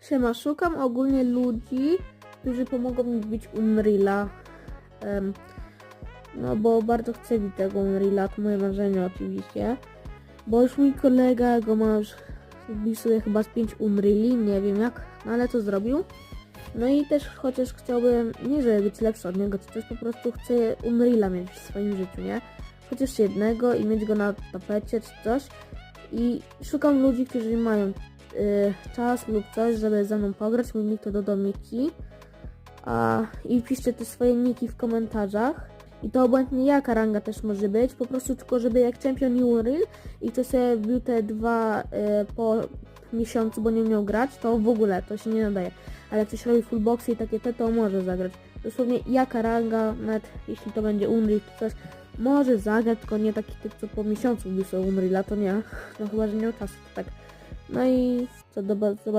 Siema, szukam ogólnie ludzi, którzy pomogą mi wbić Unreala. Em, no bo bardzo chcę bić tego Unreala, to moje marzenie oczywiście. Bo już mój kolega go ma już, wbił sobie chyba z 5 Unreali, nie wiem jak, no ale to zrobił. No i też chociaż chciałbym, nie żeby być lepszy od niego, czy też po prostu chcę Unreala mieć w swoim życiu, nie? Chociaż jednego i mieć go na tapecie czy coś. I szukam ludzi, którzy mają y, czas lub coś, żeby ze mną pograć. Mój nick to Dodomiki. A, I piszcie te swoje niki w komentarzach. I to obojętnie jaka ranga też może być. Po prostu tylko, żeby jak Champion i Unreal i to sobie wbił te dwa y, po miesiącu, bo nie umiał grać, to w ogóle to się nie nadaje. Ale jak coś robi fullboxy i takie te, to może zagrać. Dosłownie jaka ranga, nawet jeśli to będzie Unreal czy coś, może zagrać, tylko nie taki typ, co po miesiącu wbił sobie Unreala, to nie. No chyba, że nie miał czasu, to tak. No i co, do,